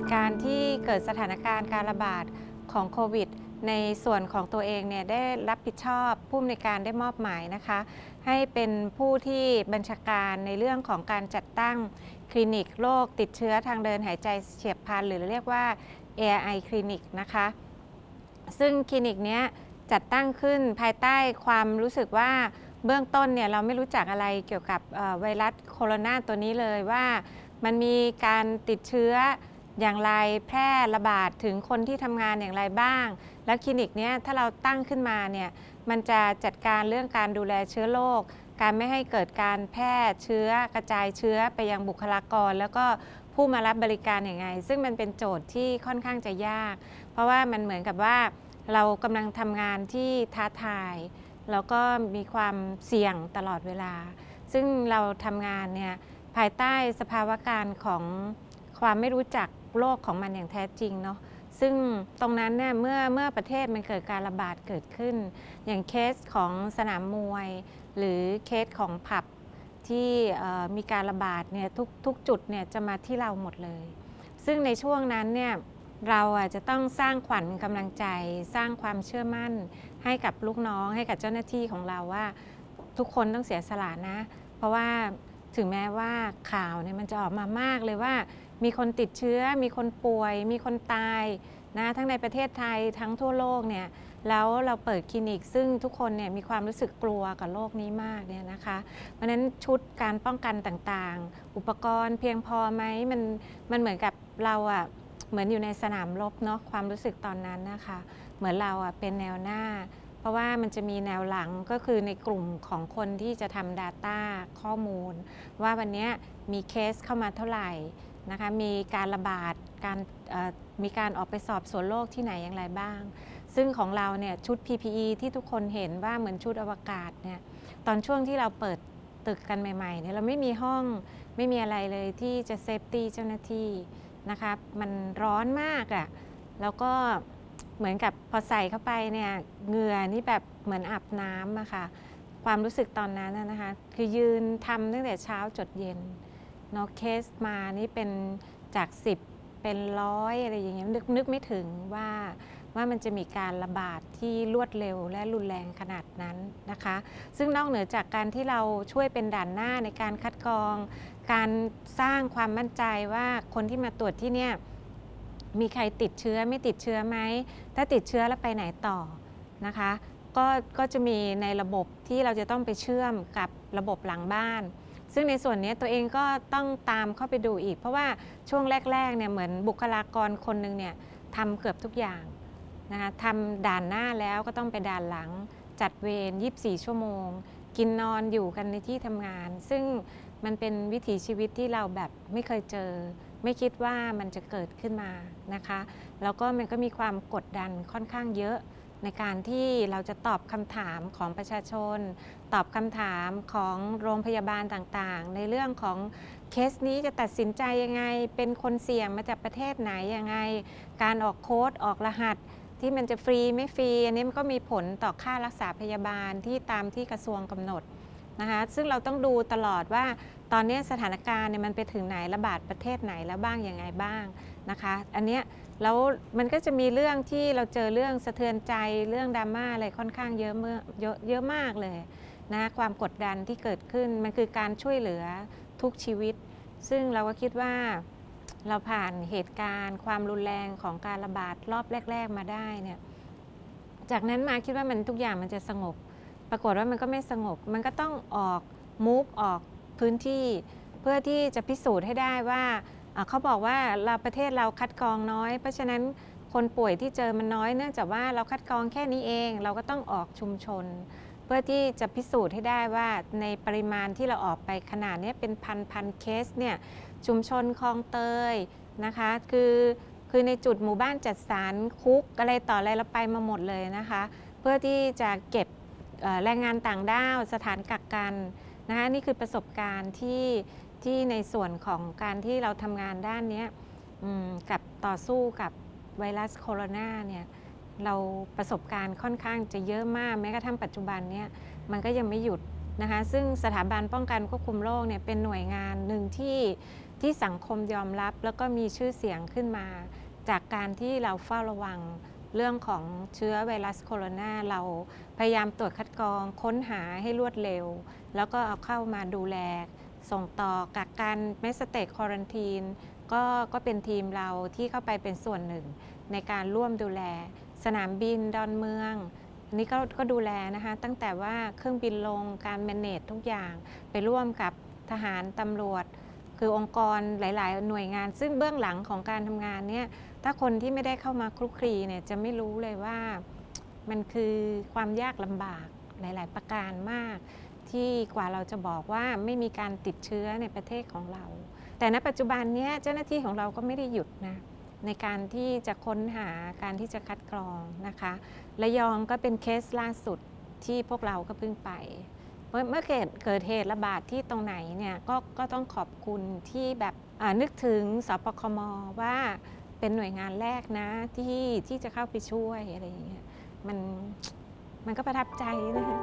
ตุการณ์ที่เกิดสถานการณ์การระบาดของโควิดในส่วนของตัวเองเนี่ยได้รับผิดชอบผู้อำนวยการได้มอบหมายนะคะ ให้เป็นผู้ที่บัญชาการในเรื่องของการจัดตั้งคลินิกโรคติดเชื้อทางเดินหายใจเฉียบพลันหรือเรียกว่า ARI คลินิกนะคะ ซึ่งคลินิกนี้จัดตั้งขึ้นภายใต้ความรู้สึกว่าเบื้องต้นเนี่ยเราไม่รู้จักอะไรเกี่ยวกับไวรัสโคโรนาตัวนี้เลยว่ามันมีการติดเชื้อ อย่างไรแพร่ระบาดถึงคนที่ทำงานอย่างไรบ้าง แล้วคลินิกเนี้ยถ้าเราตั้งขึ้นมาเนี่ยมันจะจัดการเรื่องการดูแลเชื้อโรคการไม่ให้เกิดการแพร่เชื้อกระจายเชื้อไปยังบุคลากร แล้วก็ผู้มารับบริการอย่างไงซึ่งมันเป็นโจทย์ที่ค่อนข้างจะยาก เพราะว่ามันเหมือนกับว่าเรากำลังทำงานที่ท้าทายแล้วก็มีความเสี่ยงตลอดเวลา ซึ่งเราทำงานเนี่ยภายใต้สภาวะการของความไม่รู้จัก โลกของมันอย่างแท้จริงเนาะซึ่งตรงนั้นเนี่ยเมื่อเมื่อประเทศมันเกิดการระบาดเกิดขึ้น อย่างเคสของสนามมวย หรือเคสของผับที่มีการระบาดเนี่ยทุกทุกจุดเนี่ยจะมาที่เราหมดเลย ซึ่งในช่วงนั้นเนี่ยเราอะจะต้องสร้างขวัญกำลังใจ สร้างความเชื่อมั่น ให้กับลูกน้องให้กับเจ้าหน้าที่ของเราว่า ทุกคนต้องเสียสละนะ เพราะว่าถึงแม้ว่าข่าวเนี่ยมันจะออกมามากเลยว่า มีคนติดเชื้อ มีคนป่วย มีคนตายนะทั้งในประเทศไทยทั้งทั่วโลกเนี่ยแล้วเราเปิดคลินิก ซึ่งทุกคนเนี่ยมีความรู้สึกกลัวกับโรคนี้มากเนี่ยนะคะ เพราะฉะนั้นชุดการป้องกันต่างๆ อุปกรณ์เพียงพอไหมมันมันเหมือนกับเราอะเหมือนอยู่ในสนามรบเนาะความรู้สึกตอนนั้นนะคะ เหมือนเราอะเป็นแนวหน้า เพราะว่ามันจะมีแนวหลังก็คือในกลุ่มของคนที่จะทำ Data ข้อมูล ว่าวันนี้มีเคสเข้ามาเท่าไหร่ นะคะมีการระบาดการมีการออกไปสอบสวนโรคที่ไหนอย่างไรบ้าง ซึ่งของเราเนี่ยชุด PPE ที่ทุกคนเห็นว่าเหมือนชุดอวกาศเนี่ยตอนช่วงที่เราเปิดตึกกันใหม่ๆเนี่ยเราไม่มีห้องไม่มีอะไรเลยที่จะเซฟตี้เจ้าหน้าที่นะคะมันร้อนมากอะ่ะแล้วก็เหมือนกับพอใส่เข้าไปเนี่ยเหงื่อนี่แบบเหมือนอาบน้ำอะค่ะความรู้สึกตอนนั้นนะนะคะ คือยืนทำตั้งแต่เช้าจดเย็น เนาะเคสมานี่เป็นจาก 10 เป็นร้อยอะไรอย่างเงี้ยนึกนึกไม่ถึงว่าว่ามันจะมีการระบาดที่รวดเร็วและรุนแรงขนาดนั้นนะคะ ซึ่งนอกเหนือจากการที่เราช่วยเป็นด่านหน้าในการคัดกรอง การสร้างความมั่นใจว่าคนที่มาตรวจที่เนี่ยมีใครติดเชื้อไม่ติดเชื้อไหม ถ้าติดเชื้อแล้วไปไหนต่อนะคะ ก็ก็จะมีในระบบที่เราจะต้องไปเชื่อมกับระบบหลังบ้าน ซึ่งในส่วนนี้ตัวเองก็ต้องตามเข้าไปดูอีก เพราะว่าช่วงแรกๆเนี่ยเหมือนบุคลากรคนหนึ่งเนี่ยทำเกือบทุกอย่างนะคะทำด่านหน้าแล้วก็ต้องไปด่านหลัง จัดเวร 24 ชั่วโมง กินนอนอยู่กันในที่ทำงาน ซึ่งมันเป็นวิถีชีวิตที่เราแบบไม่เคยเจอ ไม่คิดว่ามันจะเกิดขึ้นมานะคะ แล้วก็มันก็มีความกดดันค่อนข้างเยอะ ในการที่เราจะตอบคำถามของประชาชน ตอบคำถามของโรงพยาบาลต่างๆ ในเรื่องของเคสนี้จะตัดสินใจยังไง เป็นคนเสี่ยงมาจากประเทศไหนยังไง การออกโค้ดออกรหัสที่มันจะฟรีไม่ฟรี อันนี้มันก็มีผลต่อค่ารักษาพยาบาลที่ตามที่กระทรวงกำหนดนะคะซึ่งเราต้องดูตลอดว่า ตอนนี้สถานการณ์เนี่ยมันไปถึงไหนระบาดประเทศไหนแล้วบ้างยังไงบ้างนะคะ อันเนี้ยแล้วมันก็จะมีเรื่องที่เราเจอเรื่องสะเทือนใจเรื่องดราม่าอะไรค่อนข้างเยอะเมื่อเยอะเยอะมากเลยนะความกดดันที่เกิดขึ้นมันคือการช่วยเหลือทุกชีวิต ซึ่งเราก็คิดว่าเราผ่านเหตุการณ์ ความรุนแรงของการระบาดรอบแรก ๆ มาได้เนี่ยจากนั้นมาคิดว่ามันทุกอย่างมันจะสงบ ปรากฏว่ามันก็ไม่สงบ มันก็ต้องออกมูฟออก พื้นที่เพื่อที่จะพิสูจน์ให้ได้ว่าเขาบอกว่าเราประเทศเราคัดกรองน้อย เพราะฉะนั้นคนป่วยที่เจอมันน้อยเนื่องจากว่าเราคัดกรองแค่นี้เอง เราก็ต้องออกชุมชน เพื่อที่จะพิสูจน์ให้ได้ว่าในปริมาณที่เราออกไปขนาดนี้เป็นพันพันเคสเนี่ยชุมชนคลองเตยนะคะคือคือในจุดหมู่บ้านจัดสรรคุกอะไรต่ออะไรเราไปมาหมดเลยนะคะ เพื่อที่จะเก็บแรงงานต่างด้าวสถานกักกัน นะคะนี่คือประสบการณ์ที่ที่ในส่วนของการที่เราทำงานด้านนี้กับต่อสู้กับไวรัสโคโรนาเนี่ยเราประสบการณ์ค่อนข้างจะเยอะมากแม้กระทั่งปัจจุบันเนี่ยมันก็ยังไม่หยุดนะคะซึ่งสถาบันป้องกันควบคุมโรคเนี่ยเป็นหน่วยงานหนึ่งที่ที่สังคมยอมรับ แล้วก็มีชื่อเสียงขึ้นมา จากการที่เราเฝ้าระวัง เรื่องของเชื้อไวรัสโคโรนาเราพยายามตรวจคัดกรองค้นหาให้รวดเร็ว แล้วก็เอาเข้ามาดูแล ส่งต่อกักกันเมสเตจควอรันทีนก็ก็เป็นทีมเราที่เข้าไปเป็นส่วนหนึ่ง ในการร่วมดูแล สนามบินดอนเมืองอันนี้ก็ก็ดูแลนะคะ ตั้งแต่ว่าเครื่องบินลงการแมネจทุกอย่างไปร่วมกับทหารตำรวจ คือองค์กรหลาย ๆ หน่วยงาน ซึ่งเบื้องหลังของการทำงานเนี่ยถ้าคนที่ไม่ได้เข้ามาคลุกคลีเนี่ยจะไม่รู้เลยว่ามันคือความยากลำบากหลาย ๆ ประการมาก ที่กว่าเราจะบอกว่าไม่มีการติดเชื้อในประเทศของเรา แต่ณปัจจุบันเนี้ยเจ้าหน้าที่ของเราก็ไม่ได้หยุดนะในการที่จะค้นหาการที่จะคัดกรองนะคะระยองก็เป็นเคสล่าสุดที่พวกเราก็เพิ่งไป เมื่อเกิดเกิดเหตุระบาดที่ตรงไหนเนี่ยก็ก็ต้องขอบคุณที่แบบนึกถึงสปคมว่าเป็นหน่วยงานแรกนะที่ที่จะเข้าไปช่วยอะไรอย่างเงี้ยมันมันก็ประทับใจนะคะ